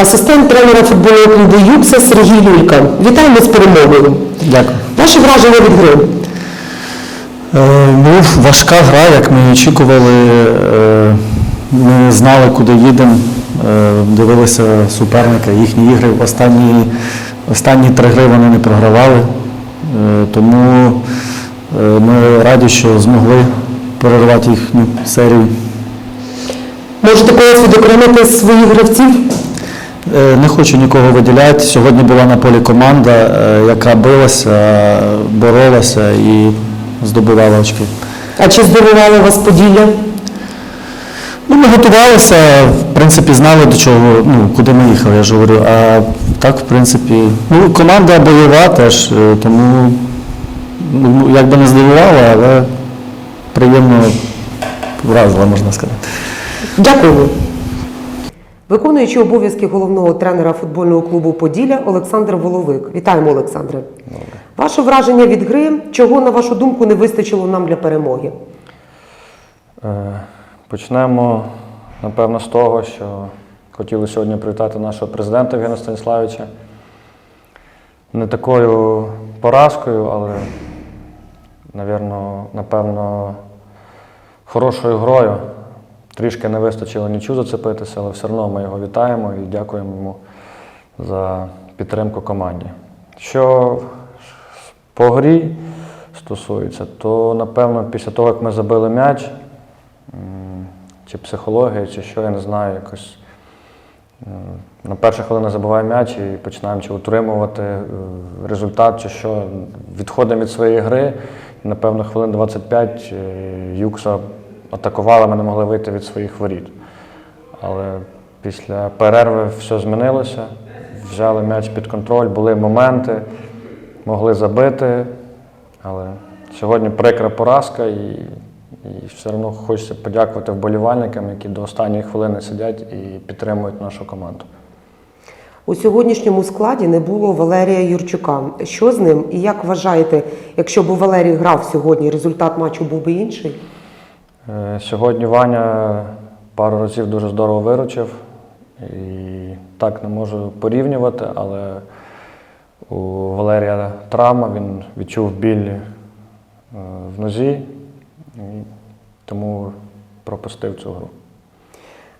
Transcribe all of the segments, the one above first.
Асистент тренера футбольного клубу Юкса Сергій Люлька. Вітаємо з перемогою. Дякую. Ваші враження від гри? Е, ну, важка гра, як ми очікували. Е, ми знали, куди їдемо, е, дивилися суперника, їхні ігри. Останні, останні три гри вони не програвали. Тому ми раді, що змогли перервати їхню серію. Можете когось відокремити своїх гравців? Е, Не хочу нікого виділяти. Сьогодні була на полі команда, е, яка билася, боролася і здобувала очки. А чи здивувало вас Поділля? Ну, ми готувалися, в принципі, знали до чого, ну, куди ми їхали, я ж говорю. А так, в принципі, ну, команда бойова теж, е, тому ну, як би не здивувала, але приємно вразила, можна сказати. Дякую. Виконуючий обов'язки головного тренера футбольного клубу Поділля Олександр Воловик. Вітаємо, Олександре. Ваше враження від гри, чого, на вашу думку, не вистачило нам для перемоги? Е, Почнемо, напевно, з того, що хотіли сьогодні привітати нашого президента Євгена Станіславича. Не такою поразкою, але, навірно, напевно, хорошою грою. Трішки не вистачило нічого зацепитися, але все одно ми його вітаємо і дякуємо йому за підтримку команді. Що по грі стосується, то напевно після того, як ми забили м'яч, чи психологія, чи що, я не знаю, якось на перші хвилини забиває м'яч і починаємо чи утримувати е, результат, чи що. Відходимо від своєї гри. І, напевно, хвилин 25 е, Юкса атакувала, ми не могли вийти від своїх воріт. Але після перерви все змінилося. Взяли м'яч під контроль, були моменти, могли забити. Але сьогодні прикра поразка, і, і все одно хочеться подякувати вболівальникам, які до останньої хвилини сидять і підтримують нашу команду. У сьогоднішньому складі не було Валерія Юрчука. Що з ним? І як вважаєте, якщо б Валерій грав сьогодні, результат матчу був би інший? Е, Сьогодні Ваня пару разів дуже здорово виручив. І так не можу порівнювати, але у Валерія травма, він відчув біль е, в нозі, і тому пропустив цю гру.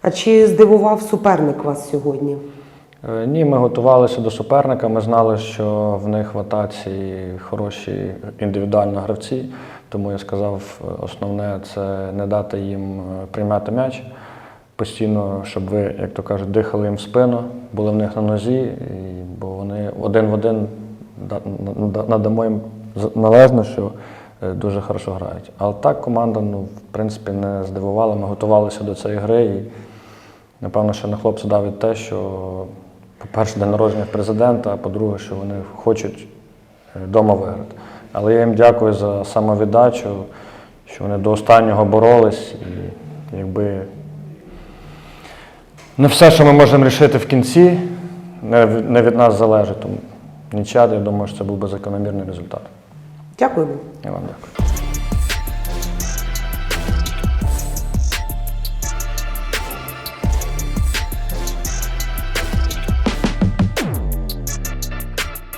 А чи здивував суперник вас сьогодні? Е, Ні, ми готувалися до суперника. Ми знали, що в них в атаці хороші індивідуально гравці. Тому я сказав, е, основне це не дати їм е, приймати м'яч. Постійно, щоб ви, як то кажуть, дихали їм в спину, були в них на нозі, бо вони один в один надамо їм належно, що дуже хорошо грають. Але так команда, ну, в принципі, не здивувала. Ми готувалися до цієї гри. І, Напевно, що на хлопця давить те, що, по-перше, день народження президента, а по-друге, що вони хочуть вдома виграти. Але я їм дякую за самовіддачу, що вони до останнього боролись. І якби не все, що ми можемо рішити в кінці, не від- нас залежить. Тому нічия, я думаю, що це був би закономірний результат. Дякуємо. Я вам дякую.